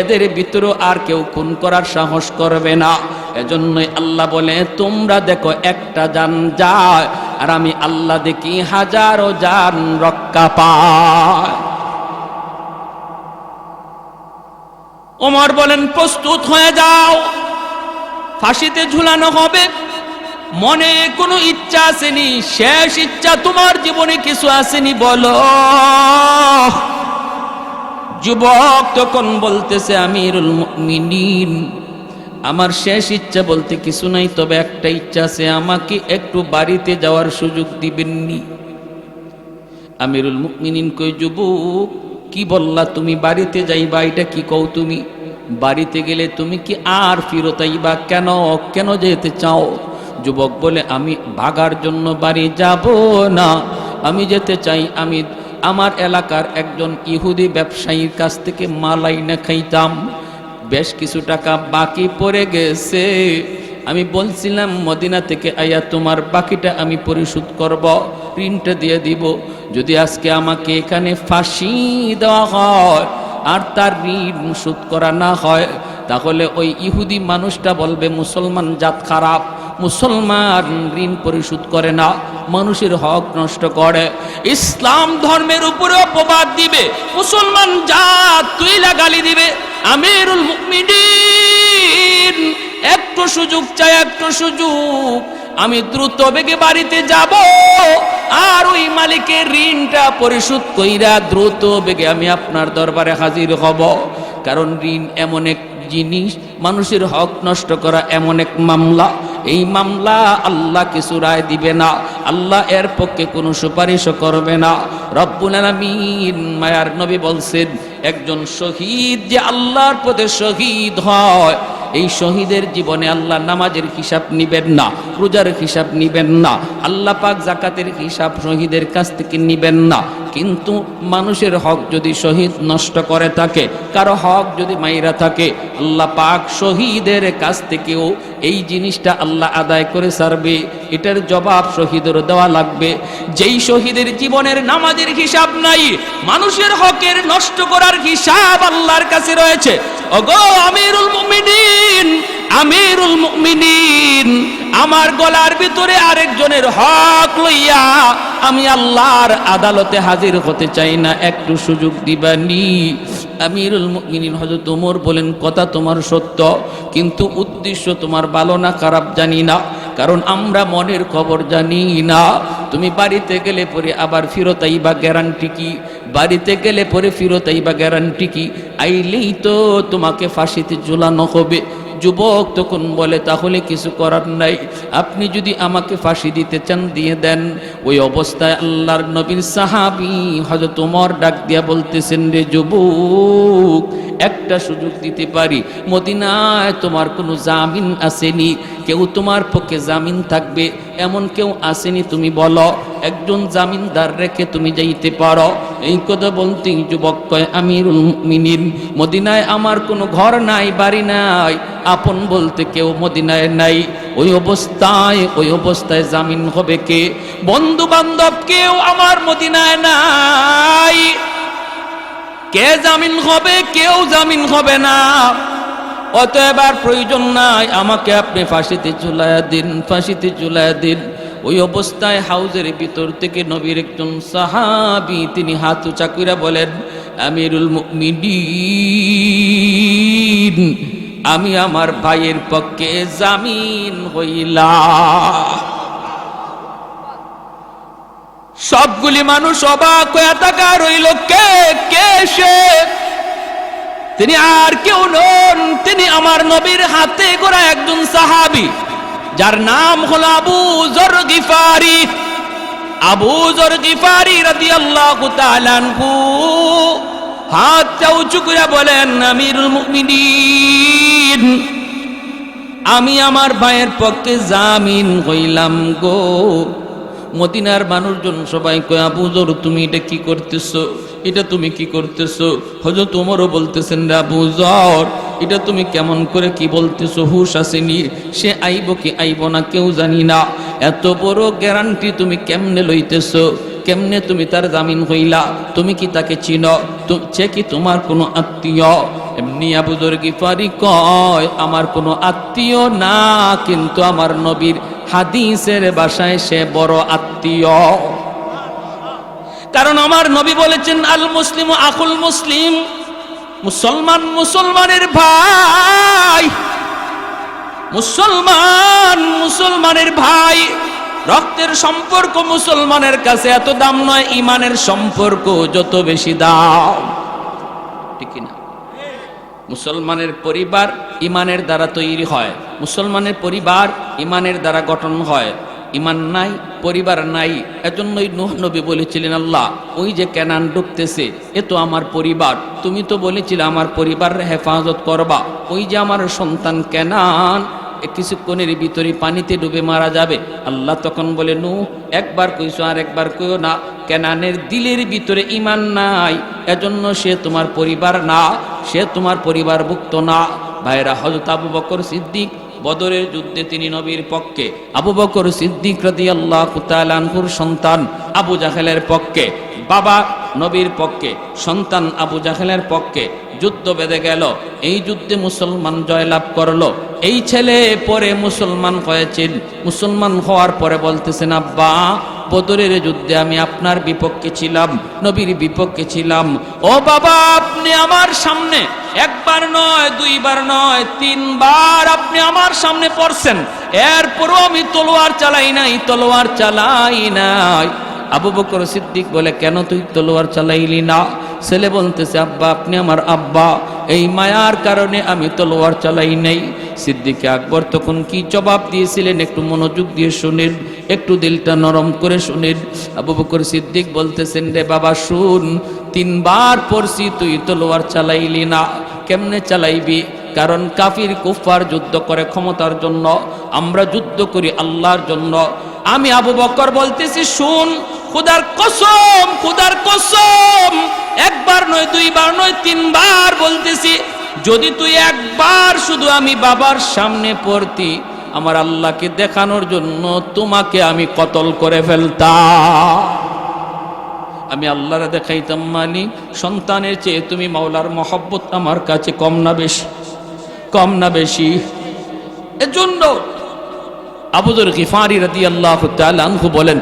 এদের ভিতরে আর কেউ খুন করার সাহস করবে না। এজন্যই আল্লাহ বলে, তোমরা দেখো, একটা যান যায়, আর আমি আল্লাহ দেখি হাজারো যান রক্ষা পায়। ওমর বলেন, প্রস্তুত হয়ে যাও। ফাঁসিতে ঝুলানো হবে। মনে কোনো ইচ্ছা আসেনি, শেষ ইচ্ছা তোমার জীবনে কিছু আসেনি, বলো। যুবক তখন বলতেছে, আমিরুল মুমিনিন। আমার শেষ ইচ্ছা বলতে কিছু নাই, তবে একটা ইচ্ছা আছে, আমাকে একটু বাড়িতে যাওয়ার সুযোগ দিবেননি। আমিরুল মুমিনিন কই, যুবক, কি বললা তুমি? বাড়িতে যাইবা, এটা কি কও তুমি? বাড়িতে গেলে তুমি কি আর ফিরত আইবা? কেন? কেন যেতে চাও? যুবক বলে, আমি ভাগার জন্য বাড়ি যাব না। আমি যেতে চাই আমি আমার এলাকার একজন ইহুদি ব্যবসায়ীর কাছ থেকে মালাই না খাইতাম। বেশ কিছু টাকা বাকি পড়ে গেছে। আমি বলছিলাম, মদিনা থেকে আইয়া তোমার বাকিটা আমি পরিশোধ করব, ঋণটা দিয়ে দিব। যদি আজকে আমাকে এখানে ফাঁসি দেওয়া হয় আর তার ঋণ শোধ করা না হয়, তাহলে ওই ইহুদি মানুষটা বলবে, মুসলমান জাত খারাপ। মুসলমান ঋণ পরিশোধ করে না, মানুষের হক নষ্ট করে। ইসলাম ধর্মের উপরে অপবাদ দিবে, মুসলমান জাত তুই গালি দিবে। আমিরুল মুকমিনিন একটু সুযোগ চাই, একটু সুযোগ। আমি দ্রুত বেগে বাড়িতে যাব, আর ওই মালিকের ঋণটা পরিশোধ কইরা দ্রুত বেগে আমি আপনার দরবারে হাজির হব। কারণ ঋণ এমন এক জিনিস মানুষের হক নষ্ট করা এমন এক মামলা। এই মামলা আল্লাহ কিছু রায় দিবে না। আল্লাহ এর পক্ষে কোনো সুপারিশও করবে না। রব্বুল আলামিন মায়ার নবী বলছেন, একজন শহীদ যে আল্লাহর পথে শহীদ হয়, এই শহীদের জীবনে আল্লাহ নামাজের হিসাব নিবেন না, রোজার হিসাব নিবেন না, আল্লাহ পাক জাকাতের হিসাব শহীদের কাছ থেকে নিবেন না। কিন্তু মানুষের হক যদি শহীদ নষ্ট করে থাকে, কারও হক যদি মাইরা থাকে, আল্লাহ পাক শহীদের কাছ থেকেও এই জিনিসটা আল্লাহ আদায় করে সারবে। এটার জবাব শহীদের দেওয়া লাগবে। যেই শহীদের জীবনের নামাজের হিসাব নাই, মানুষের হকের নষ্ট করার হিসাব আল্লাহর কাছে রয়েছে। ওগো আমিরুল মুমিনিন আমিরুল মুমিনিন, আমার গলার ভিতরে আরেকজনের হক লইয়া আমি আল্লাহর আদালতে হাজির হতে চাই না, একটু সুযোগ দিবানি। আমিরুল মুমিনিন হযরত ওমর বলেন, কথা তোমার সত্য, কিন্তু উদ্দেশ্য তোমার ভালো না, খারাপ জানি না, কারণ আমরা মনের খবর জানি না। তুমি বাড়িতে গেলে পরে আবার ফিরত আইবা গ্যারান্টি কি? বাড়িতে গেলে পরে ফিরত আইবা গ্যারান্টি কি? আইলেই তো তোমাকে ফাঁসিতে ঝুলানো হবে। যুবক তখন বলে, তাহলে কিছু করার নাই। আপনি যদি আমাকে ফাঁসি দিতে চান, দিয়ে দেন। ওই অবস্থায় আল্লাহর নবীর সাহাবি হজরত উমর ডাক দিয়া বলতেছেন, রে যুবক, একটা সুযোগ দিতে পারি। মদিনায় তোমার কোনো জামিন আসেনি। কেউ তোমার পক্ষে জামিন থাকবে, এমন কেউ আসেনি, তুমি বলো। একজন জামিনদার রেখে তুমি যাইতে পারো। এই কথা বলতেই যুবক কয়, আমিরুল মিনিন মদিনায় আমার কোনো ঘর নাই, বাড়ি নাই। আপন বলতে কেউ মদিনায় নাই। ওই অবস্থায় ওই অবস্থায় জামিন হবে কে? বন্ধু বান্ধব কেউ আমার মদিনায় নাই। কে জামিন হবে, কেউ জামিন হবে না। অতএব আর প্রয়োজন নাই, আমাকে আপনি ফাঁসিতে চুলায়া দিন, ফাঁসিতে চুলায়া দিন। ওই অবস্থায় হাউজের ভিতর থেকে নবীর একজন সাহাবি, তিনি হাত উঁচা বলেন, আমিরুল মুমিনিন। আমি আমার ভাইয়ের পক্ষে জামিন হইলা সবগুলি মানুষ অবাক হয়ে থাকা রইল, কে কে সে? তিনি আর কেউ নন, তিনি আমার নবীর হাতে করা একজন সাহাবি। যার নাম হলো আবু জর গিফারি। আবু জর গিফারি রাদিয়াল্লাহু তাআলা আনহু। হাত উঁচু করে বলেন মুমিনিন, আমি আমার ভাইয়ের পক্ষে জামিন হইলাম গো। মদিনার মানুষজন সবাই কয়, আবু জর, তুমি এটা কি করতেছো? এটা তুমি কি করতেছো? হজরত তোমারও বলতেছেন, রে আবু এটা তুমি কেমন করে কি বলতেছো? হুশ আসেনি, সে আইব কি আইব না, কেউ জানি না। এত বড় গ্যারান্টি তুমি কেমনে লইতেছো? কেমনে তুমি তার জামিন হইলা? তুমি কি তাকে চিন? সে কি তোমার কোনো আত্মীয়? এমনি আবুজর গিফারি কয়, আমার কোনো আত্মীয় না, কিন্তু আমার নবীর হাদিসের বাসায় সে বড় আত্মীয়। কারণ আমার নবী বলেছেন, আল মুসলিম আকুল মুসলিম, মুসলমান মুসলমানের ভাই, মুসলমান মুসলমানের ভাই। রক্তের সম্পর্ক মুসলমানের কাছে এত দাম নয় ইমানের সম্পর্ক যত বেশি দাম। ঠিক না মুসলমানের পরিবার ইমানের দ্বারা তৈরি হয়। মুসলমানের পরিবার ইমানের দ্বারা গঠন হয়। ইমান নাই, পরিবার নাই, এজন্যই নূহ নবী বলেছিলেন, আল্লাহ, ওই যে কেনান ডুবতেছে, এ তো আমার পরিবার। তুমি তো বলেছিলে আমার পরিবার হেফাজত করবা। ওই যে আমার সন্তান কেনান কিছুক্ষণের ভিতরে পানিতে ডুবে মারা যাবে। আল্লাহ তখন বলে নু একবার কইছো আর একবার কইও না। কেনানের দিলের ভিতরে ইমান নাই, এজন্য সে তোমার পরিবার না, সে তোমার পরিবারভুক্ত না। ভাইরা হজরত আবু বকর সিদ্দিক, বদরের যুদ্ধে তিনি নবীর পক্ষে। আবু বকর সিদ্দিক রাদি আল্লাহ কুতালানহুর সন্তান আবু জাহেলের পক্ষে। বাবা নবীর পক্ষে, সন্তান আবু জাহেলের পক্ষে। যুদ্ধ বেঁধে গেল। এই যুদ্ধে মুসলমান জয়লাভ করল। এই ছেলে পরে মুসলমান হয়েছেন মুসলমান হওয়ার পরে বলতেছেন, আব্বা, বদরের যুদ্ধে আমি আপনার বিপক্ষে ছিলাম, নবীর বিপক্ষে ছিলাম। ও বাবা, আপনি আমার সামনে একবার নয়, দুইবার নয়, তিনবার আপনি আমার সামনে পড়ছেন। এরপরও আমি তলোয়ার চালাই নাই, তলোয়ার চালাই নাই। আবু বকর সিদ্দিক বলে, কেন তুই তলোয়ার চালাইলি না? ছেলে বলতেছে, আব্বা, আপনি আমার আব্বা। এই মায়ার কারণে আমি তলোয়ার চালাই নাই। সিদ্দিকে আকবর তখন কি জবাব দিয়েছিলেন? একটু মনোযোগ দিয়ে শুনেন, একটু দিলটা নরম করে শুনেন। আবু বকর সিদ্দিক বলতেছেন, রে বাবা, শুন, তিনবার পড়ছি, তুই তলোয়ার চালাইলি না। কেমনে চালাইবি? কারণ কাফির কুফার যুদ্ধ করে ক্ষমতার জন্য, আমরা যুদ্ধ করি আল্লাহর জন্য। আমি আবু বকর বলতেছি, শুন খুদার কসম খুদার কসম। একবার নয়, দুইবার নয়, তিনবার বলতেছি, যদি তুই একবার শুধু আমি বাবার সামনে পড়তি, আমার আল্লাহকে দেখানোর জন্য তোমাকে আমি কতল করে ফেলতাম। আমি আল্লাহরে দেখাইতাম মালিক সন্তানের চেয়ে তুমি মাওলার মহব্বত আমার কাছে কম না বেশি, কম না বেশি। এজন্য আবুদুর গিফারি রাদি আল্লাহ আনহু বলেন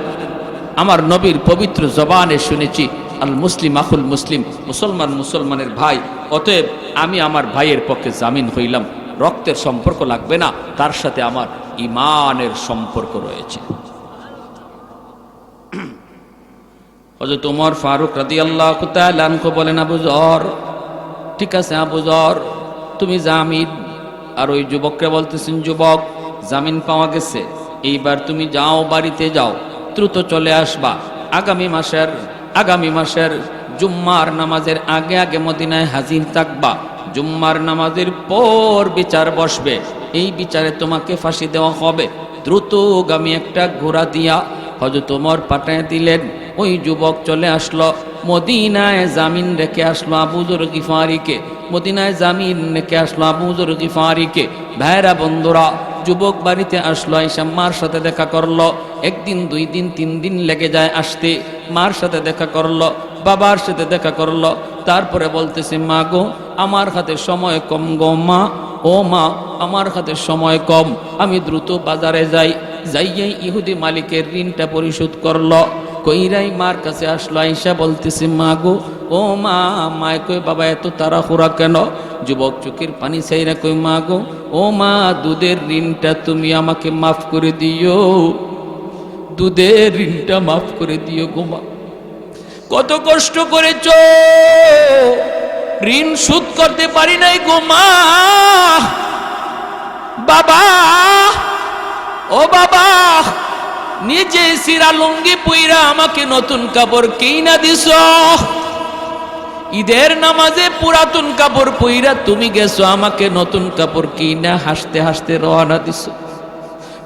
আমার নবীর পবিত্র জবানে শুনেছি, আল মুসলিম আখুল মুসলিম, মুসলমান মুসলমানের ভাই, অতএব আমি আমার ভাইয়ের পক্ষে জামিন হইলাম। রক্তের সম্পর্ক লাগবে না, তার সাথে আমার ইমানের সম্পর্ক রয়েছে। হজরত উমর ফারুক রাদি আল্লাহ আনহু বলেন, আবু জর, ঠিক আছে আবু জর, তুমি জামিন। আর ওই যুবককে বলতেছেন, যুবক, জামিন পাওয়া গেছে, এইবার তুমি যাও, বাড়িতে যাও। দ্রুত চলে আসবা। আগামী মাসের আগামী মাসের জুম্মার নামাজের আগে আগে মদিনায় হাজির থাকবা। জুম্মার নামাজের পর বিচার বসবে। এই বিচারে তোমাকে ফাঁসি দেওয়া হবে। দ্রুতগামী একটা ঘোড়া দিয়া হজরত ওমর পাঠায় দিলেন। ওই যুবক চলে আসলো। মদিনায় জামিন রেখে আসলো আবুজুর গিফারিকে। মদিনায় জামিন রেখে আসলো আবুজুর গিফারিকে। ভাইরা বন্ধুরা যুবক বাড়িতে আসলো, আইসা মার সাথে দেখা করল। একদিন, দুই দিন, তিন দিন লেগে যায় আসতে। মার সাথে দেখা করল, বাবার সাথে দেখা করল। তারপরে বলতেছে, মা গো, আমার হাতে সময় কম গো মা। ও মা, আমার হাতে সময় কম। আমি দ্রুত বাজারে যাই। যাইয়াই ইহুদি মালিকের ঋণটা পরিশোধ করল। কইরাই মার কাছে আসলো, আইসা বলতেছে, মা গো, ও মা, মায় কই বাবা, এত তাড়াহুড়া কেন? যুবক, চোখের পানি চাইরা কই মা গো, ও মা, দুধের ঋণটা তুমি আমাকে মাফ করে দিও। দুধের ঋণটা মাফ করে দিও গো মা। কত কষ্ট করেছ। ঋণ শোধ করতে পারি নাই গো মা। বাবা, ও বাবা, নিজে সিরা লুঙ্গি পুইরা আমাকে নতুন কাপড় কিনা দিস ঈদের নামাজে পুরাতন কাপড় পইরা তুমি গেছো, আমাকে নতুন কাপড় কিনা, হাসতে হাসতে রওনা দিস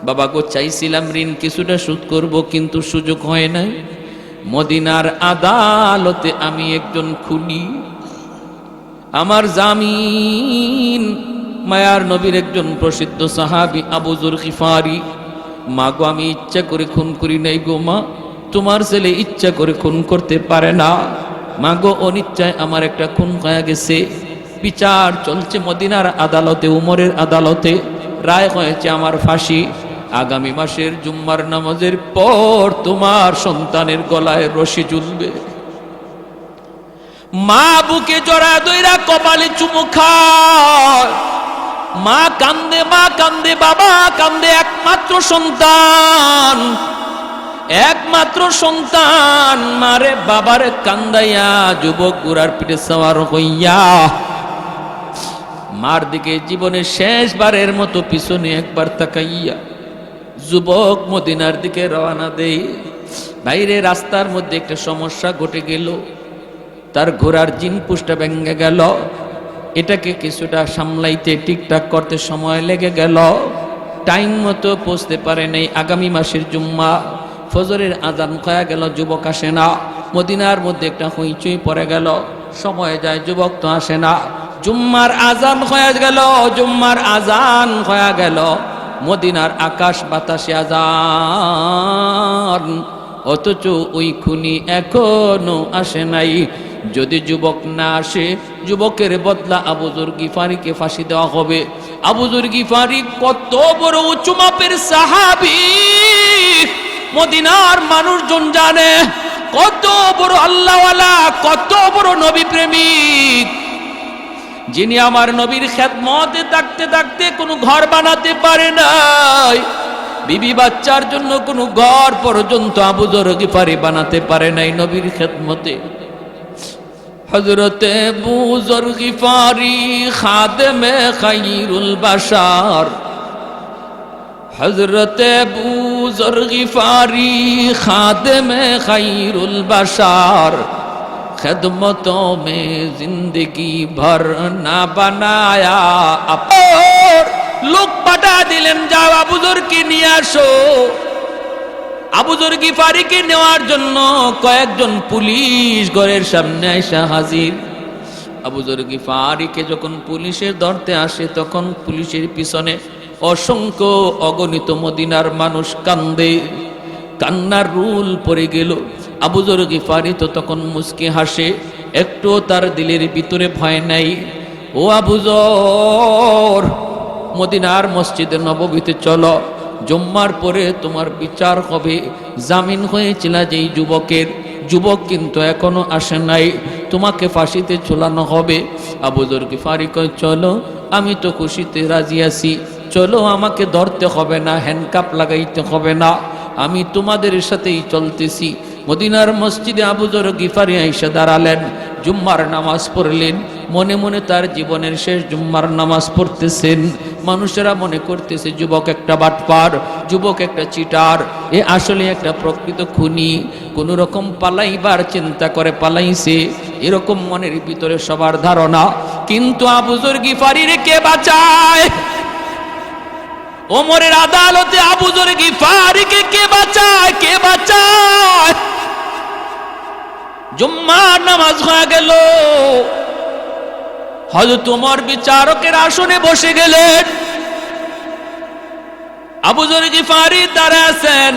বাবা গো, চাইছিলাম ঋণ, কিছুটা শোধ করব, কিন্তু সুযোগ হয় নাই। মদিনার আদালতে আমি একজন খুনি। আমার জামিন, মায়ার নবীর একজন প্রসিদ্ধ সাহাবি আবুজুর খিফারি মা গো, আমি ইচ্ছা করে খুন করি নাই গো মা, তোমার ছেলে ইচ্ছা করে খুন করতে পারে না। মা গো অনিচ্ছায় আমার একটা খুন হয়ে গেছে। বিচার চলছে মদিনার আদালতে, উমরের আদালতে। রায় হয়েছে আমার ফাঁসি। আগামী মাসের জুম্মার নামাজের পর তোমার সন্তানের গলায় রশি ঝুলবে। মা বুকে জড়া দইরা কপালে চুমু খায়। মা কান্দে মা কান্দে, বাবা কান্দে একমাত্র সন্তান। একমাত্র সন্তান, মারে বাবার কান্দাইয়া যুবক গুড়ার পিঠে সওয়ার হইয়া। মার দিকে জীবনের শেষবারের মতো পিছনে একবার তাকাইয়া যুবক মদিনার দিকে রওনা দেই। বাইরে রাস্তার মধ্যে একটা সমস্যা ঘটে গেল। তার ঘোড়ার জিন পুষ্টা ভেঙে গেল। এটাকে কিছুটা সামলাইতে ঠিকঠাক করতে সময় লেগে গেল। টাইম মতো পৌঁছতে পারে নাই আগামী মাসের জুম্মা। ফজরের আজান খয়া গেল, যুবক আসে না। মদিনার মধ্যে একটা হইচই পড়ে গেল। সময় যায়, যুবক তো আসে না। জুম্মার আজান হয়ে গেল, জুম্মার আজান হয়ে গেল। মদিনার আকাশ বাতাসে আজান। অথচ ওই খুনি এখনও আসে নাই। যদি যুবক না আসে, যুবকের বদলা আবুজুর গিফারিকে ফাঁসি দেওয়া হবে। আবুজুর গিফারি কত বড় উঁচু মাপের সাহাবি। মদিনার মানুষজন জানে কত বড় আল্লাহওয়ালা, কত বড় নবী প্রেমিক। যিনি আমার নবীর খেদমতে থাকতে থাকতে কোনো ঘর বানাতে পারে নাই, বিবি বাচ্চার জন্য কোনো ঘর পর্যন্ত আবুজর গিফারি বানাতে পারে নাই নবীর খেদমতে। হজরতে বুজর গিফারি খাদেমে খাইরুল বাসার হজরতে বুজর গিফারি খাদেমে খাইরুল বাসার खदमतों में जिंदगी भर ना बनाया और লোক পাঠা দিলেন যাও আবুজুরকে নিয়ে আসো আবুজুর গিফারিকে নেওয়ার জন্য কয়েকজন পুলিশ ঘরের সামনে এসে হাজির আবুজুর গিফারিকে যখন পুলিশের ধরতে আসে তখন পুলিশের পিছনে অসংখ্য অগণিত মদিনার মানুষ কান্দে। কান্নার রুল পড়ে গেল। আবুজর গিফারি তো তখন মুসকে হাসে। একটু তার দিলের ভিতরে ভয় নাই। ও আবুজর মদিনার মসজিদে নববীতে চলো। জম্মার পরে তোমার বিচার হবে। জামিন হয়েছিল যেই যুবকের। যুবক কিন্তু এখনও আসে নাই। তোমাকে ফাঁসিতে ঝোলানো হবে। আবুজর গিফারি কয়, চলো, আমি তো খুশিতে রাজি আছি। চলো আমাকে ধরতে হবে না হ্যান্ডকাপ লাগাইতে হবে না। আমি তোমাদের সাথেই চলতেছি। মদিনার মসজিদে আবুজর গিফারি আইসা দাঁড়ালেন, জুম্মার নামাজ পড়লেন, মনে মনে তার জীবনের শেষ জুম্মার নামাজ পড়তেছেন। মানুষেরা মনে করতেছে, যুবক একটা বাটপার, যুবক একটা চিটার, এ আসলে একটা প্রকৃত খুনি। কোনো রকম পালাইবার চিন্তা করে পালাইছে, এরকম মনের ভিতরে সবার ধারণা। কিন্তু আবুজর গিফারি কে বাঁচায়? ওমরের আদালতে আবুজর গিফারিকে কে বাঁচায় কে বাঁচায়? জুম্মার নামাজ হয়ে গেল। হয়তো তোমার বিচারকের আসনে বসে গেলেন। আবুজর গিফারি তারা আছেন।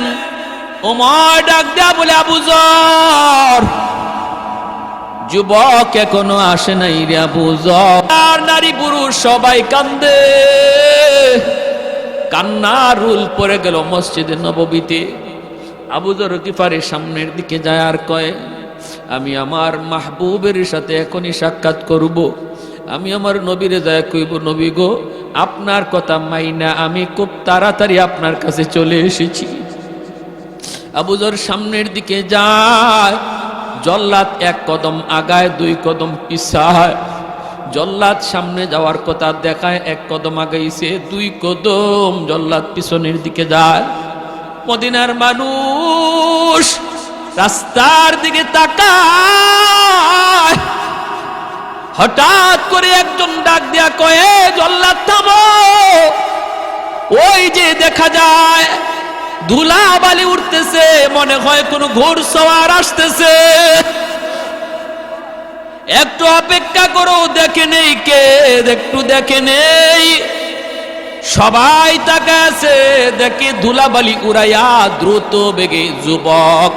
ওমর ডাক দেয়া বলে আবুজর যুবক এখনও আসে নাই রে আবুজর আর নারী পুরুষ সবাই কান্দে। কান্নার রুল পড়ে গেল মসজিদে নববীতে। আবুজর কিফারের সামনের দিকে যায় আর কয়, আমি আমার মাহবুবের সাথে এখনই সাক্ষাৎ করব। আমি আমার নবীরে যায় কইব নবী গো, আপনার কথা মাইনা আমি খুব তাড়াতাড়ি আপনার কাছে চলে এসেছি। আবুজর সামনের দিকে যায়, জল্লাদ এক কদম আগায়, দুই কদম পিছায়। জল্লাদ সামনে যাওয়ার কথা দেখায়, এক কদম আগাইছে দুই কদম জল্লাদ পিছনের দিকে যায়। মদিনার মানুষ রাস্তার দিকে তাকায়। হঠাৎ করে একজন ডাক দিয়া কয়ে, জল্লাদ থামো। ওই যে দেখা যায় ধুলা বালি উঠতেছে, মনে হয় কোনো ঘোর সওয়ার আসতেছে। একটু অপেক্ষা করো, দেখে নেই কে, একটু দেখে নেই। সবাই তাকে আছে, দেখে ধুলাবালি উড়াইয়া দ্রুত বেগে যুবক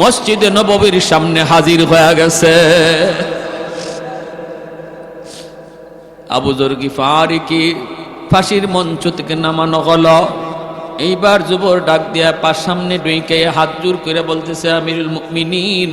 মসজিদে নববীর সামনে হাজির হয়ে গেছে। আবু জর্গি ফারিকি ফাঁসির মঞ্চ থেকে নামানো হলো। এইবার যুবর ডাক দিয়া পার সামনে ডুইকে হাত জোর করে বলতেছে, আমিরুল মুমিনিন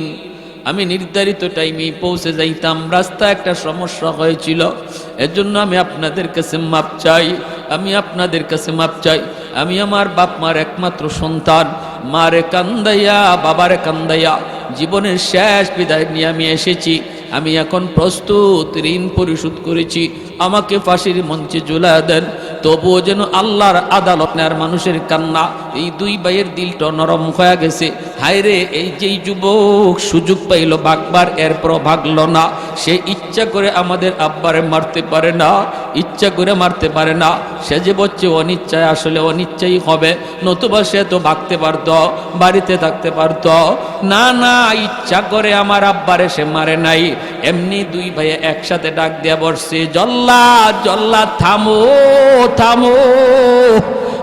আমি নির্ধারিত টাইমে পৌঁছে যাইতাম। রাস্তা একটা সমস্যা হয়েছিল। এজন্য আমি আপনাদের কাছে মাপ চাই। আমি আপনাদের কাছে মাপ চাই। আমি আমার বাপ মার একমাত্র সন্তান। মারে কান্দাইয়া, বাবারে কান্দাইয়া। জীবনের শেষ বিদায় নিয়ে আমি এসেছি। আমি এখন প্রস্তুত, ঋণ পরিশোধ করেছি। আমাকে ফাঁসির মঞ্চে ঝুলা দেন। তবুও যেন আল্লাহর আদালত আর মানুষের কান্না এই দুই ভাইয়ের দিলটা নরম হয়ে গেছে। হায়রে, এই যেই যুবক সুযোগ পাইল ভাগবার এরপর ভাগলো না। সে ইচ্ছা করে আমাদের আব্বারে মারতে পারে না, ইচ্ছা করে মারতে পারে না। সে যে বলছে, অনিচ্ছায় আসলে অনিচ্ছাই হবে। নতুবা সে তো ভাগতে পারত, বাড়িতে থাকতে পারত। না না, ইচ্ছা করে আমার আব্বারে সে মারে নাই। এমনি দুই ভাইয়ে একসাথে ডাক দিয়া বসছে, জল্লা জল্লা, থামো থামো।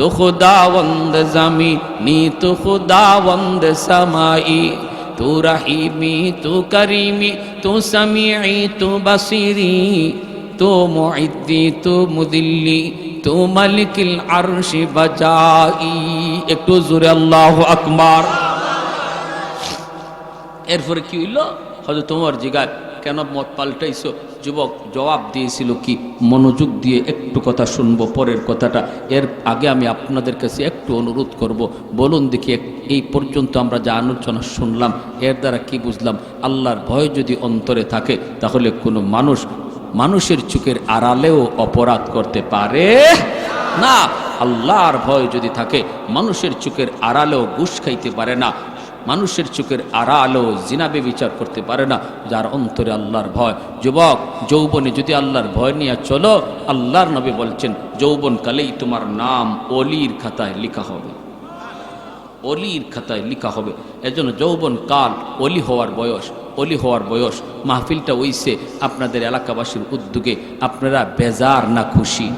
তো খুদাবন্দ জামি নি তো খুদাবন্দ সামাই। তু রাহিমি, তু করিমি, তু সামিআই তু বাসিরি। তু মুইদ্দি তু মুদিল্লি, তু মালিকিল আরশি বাজাই একটু জোরে আল্লাহু আকবার। এরপরে কি হইল? হয়তো তোমার জিগায় কেন মত পাল্টাইছো? যুবক জবাব দিয়েছিল কি, মনোযোগ দিয়ে একটু কথা শুনব, পরের কথাটা। এর আগে আমি আপনাদের কাছে একটু অনুরোধ করব, বলুন দেখি এই পর্যন্ত আমরা যা আলোচনা শুনলাম, এর দ্বারা কি বুঝলাম? আল্লাহর ভয় যদি অন্তরে থাকে, তাহলে কোনো মানুষ মানুষের চোখের আড়ালেও অপরাধ করতে পারে? না, আল্লাহর ভয় যদি থাকে, মানুষের চোখের আড়ালেও ঘুষ খাইতে পারে না। মানুষের চোখের আড়ালেও জিনাবে বিচার করতে পারে না। যার অন্তরে আল্লাহর ভয়। যুবক, যৌবনে যদি আল্লাহর ভয় নিয়ে চলো, আল্লাহর নবী বলছেন যৌবন কালেই তোমার নাম অলির খাতায় লেখা হবে। অলির খাতায় লেখা হবে। এজন্য যৌবন কাল অলি হওয়ার বয়স, অলি হওয়ার বয়স। মাহফিলটা ওইসে আপনাদের এলাকাবাসীর উদ্যোগে। আপনারা বেজার না খুশি।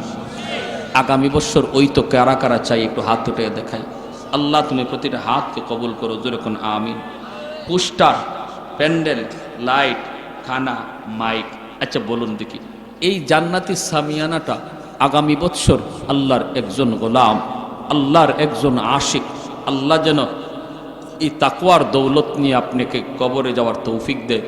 আগামী বছর ওই তো কারা কারা চাই একটু হাত উঠে দেখাই। আল্লাহ তুমি প্রতিটা হাতকে কবুল করো যেরকম আমিন। পোস্টার, প্যান্ডেল, লাইট খানা মাইক আচ্ছা বলুন দেখি। এই জান্নাতি সামিয়ানাটা আগামী বৎসর আল্লাহর একজন গোলাম, আল্লাহর একজন আশিক। আল্লাহ যেন এই তাকুয়ার দৌলত নিয়ে আপনাকে কবরে যাওয়ার তৌফিক দেয়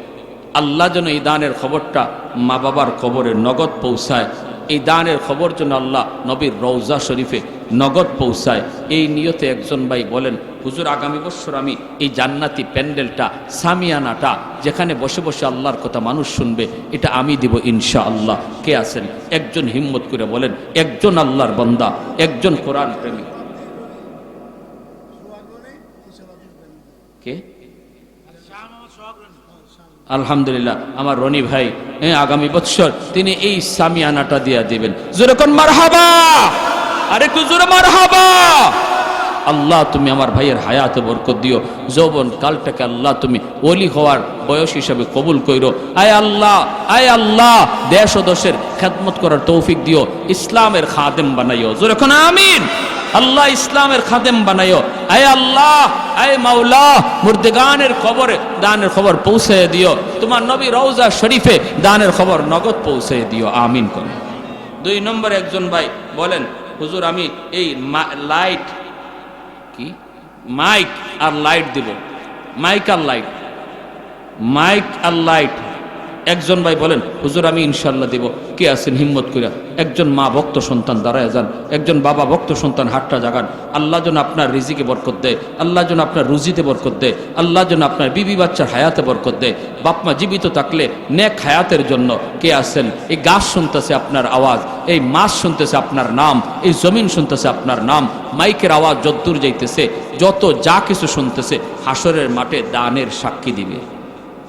আল্লাহ যেন এই দানের খবরটা মা বাবার কবরে নগদ পৌঁছায়। এই দানের খবর যেন আল্লাহ নবীর রৌজা শরীফে নগদ পৌঁছায়। এই নিয়তে একজন ভাই বলেন, হুজুর, আগামী বছর আমি এই জান্নাতি প্যান্ডেলটা, সামিয়ানাটা, যেখানে বসে বসে আল্লাহর কথা মানুষ শুনবে, এটা আমি দিব ইনশা আল্লাহ কে আছেন? একজন হিম্মত করে বলেন, একজন আল্লাহর বন্দা, একজন কোরআন প্রেমী। কে? আলহামদুলিল্লাহ, আমার রনি ভাই আগামী বৎসর তিনি এই সামিয়ানাটা দিয়া দিবেন। যেরকম মারহাবা! আরেকটু জোরে আল্লাহ, তুমি আমার ভাইয়ের হায়াতে বরকত দিও। যৌবন কালটাকে আল্লাহ তুমি ওলি হওয়ার বয়স হিসাবে কবুল কইরো। আয় আল্লাহ আয় আল্লাহ, দেশ ও দশের খেদমত করার তৌফিক দিও। ইসলামের খাদেম বানাইও। যেরকম আমিন। আল্লাহ, ইসলামের খাদেম বানাইও। আয় আল্লাহ, আয় মাওলা, মুর্দেগানের খবরে, দানের খবর পৌঁছে দিও। তোমার নবী রওজা শরীফে দানের খবর নগদ পৌঁছে দিও। আমিন করে দুই নম্বর একজন ভাই বলেন হুজুর, আমি এই লাইট কি? মাইক আর লাইট দিব। মাইক আর লাইট মাইক আর লাইট একজন ভাই বলেন, হুজুর, আমি ইনশাল্লাহ দিব। কে আছেন? হিম্মত কইরা। একজন মা ভক্ত সন্তান, দাঁড়ায় যান। একজন বাবা ভক্ত সন্তান, হাটটা জাগান। আল্লাহ যেন আপনার রিজিকে বরকত দেয়, আল্লাহ যেন আপনার রুজিতে বরকত দেয়, আল্লাহ যেন আপনার বিবি বাচ্চার হায়াতে বরকত দেয়। বাপমা জীবিত থাকলে নেক হায়াতের জন্য কে আছেন? এই গাছ শুনতেছে আপনার আওয়াজ, এই মাছ শুনতেছে আপনার নাম, এই জমিন শুনতেছে আপনার নাম। মাইকের আওয়াজ যদ্দূর যাইতেছে, যত যা কিছু শুনতেছে, হাসরের মাঠে দানের সাক্ষী দিবে।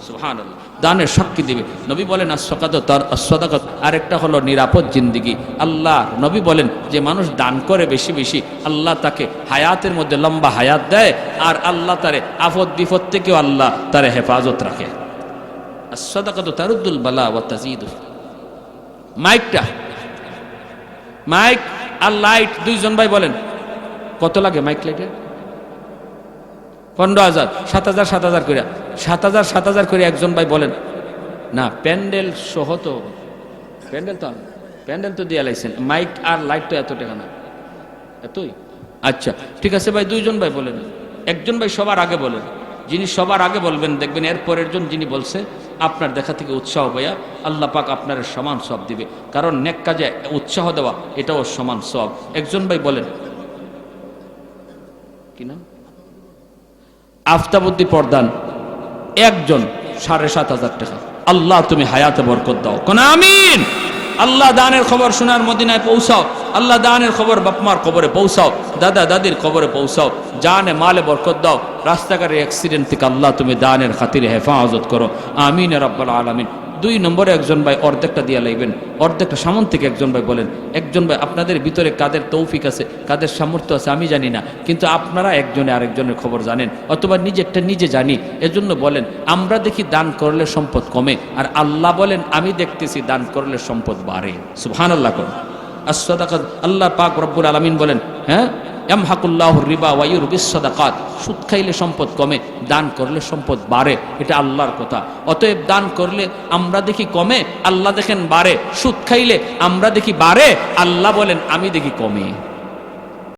সুহান আল্লাহ দানের সাক্ষী দিবে। নবী বলেন আসকাত তার সদাকত আরেকটা হলো নিরাপদ জিন্দিগি। আল্লাহ, নবী বলেন যে মানুষ দান করে বেশি বেশি, আল্লাহ তাকে হায়াতের মধ্যে লম্বা হায়াত দেয়, আর আল্লাহ তারে আফদ বিপদ থেকেও আল্লাহ তারে হেফাজত রাখে। সদাকত তারুদ্দুল বালা ও তাজিদুল মাইকটা, মাইক আর লাইট, দুইজন ভাই বলেন, কত লাগে মাইক লাইটে পনেরো হাজার, সাত হাজার সাত হাজার করে সাত হাজার সাত হাজার করে একজন ভাই বলেন, না, প্যান্ডেল সহ তো, প্যান্ডেল তো প্যান্ডেল তো দিয়ে লাইছেন, মাইক আর লাইট তো এত টাকা না, এতই? আচ্ছা ঠিক আছে ভাই, দুইজন ভাই বলেন, একজন ভাই সবার আগে বলেন, যিনি সবার আগে বলবেন, দেখবেন এর পরের জন যিনি বলছে, আপনার দেখা থেকে উৎসাহ পাইয়া আল্লাহ পাক আপনার সমান সব দিবে, কারণ নেক কাজে উৎসাহ দেওয়া, এটাও সমান সব। একজন ভাই বলেন, কি নাম? আফতাবুদ্দি পর্দান একজন সাড়ে সাত হাজার টাকা। আল্লাহ তুমি হায়াতে বরকত দাও। কোন আমিন? আল্লাহ দানের খবর শোনার মদিনায় পৌঁছাও। আল্লাহ দানের খবর বাপমার কবরে পৌঁছাও। দাদা দাদির কবরে পৌঁছাও। জানে মালে বরকত দাও। রাস্তাঘাটের অ্যাক্সিডেন্ট থেকে আল্লাহ তুমি দানের খাতিরে হেফাজত করো। আমিন রব্বাল আলমিন। দুই নম্বরে একজন ভাই অর্ধেকটা দিয়া লাইবেন, অর্ধেকটা সামন থেকে একজন ভাই বলেন, একজন ভাই, আপনাদের ভিতরে কাদের তৌফিক আছে, কাদের সামর্থ্য আছে আমি জানি না, কিন্তু আপনারা একজনে আরেকজনের খবর জানেন, অথবা নিজেরটা নিজে জানি। এজন্য বলেন, আমরা দেখি দান করলে সম্পদ কমে, আর আল্লাহ বলেন, আমি দেখতেছি দান করলে সম্পদ বাড়ে। সুহান আল্লাহ করুন আসদাকাত আল্লাহ পাক রব্বুল আলমিন বলেন হ্যাঁ এমহাকুল্লাহ রিবা ওয়াইর বিশ্বদাকাত সুদ খাইলে সম্পদ কমে, দান করলে সম্পদ বাড়ে, এটা আল্লাহর কথা। অতএব দান করলে আমরা দেখি কমে, আল্লাহ দেখেন বাড়ে। সুদ খাইলে আমরা দেখি বাড়ে, আল্লাহ বলেন, আমি দেখি কমে।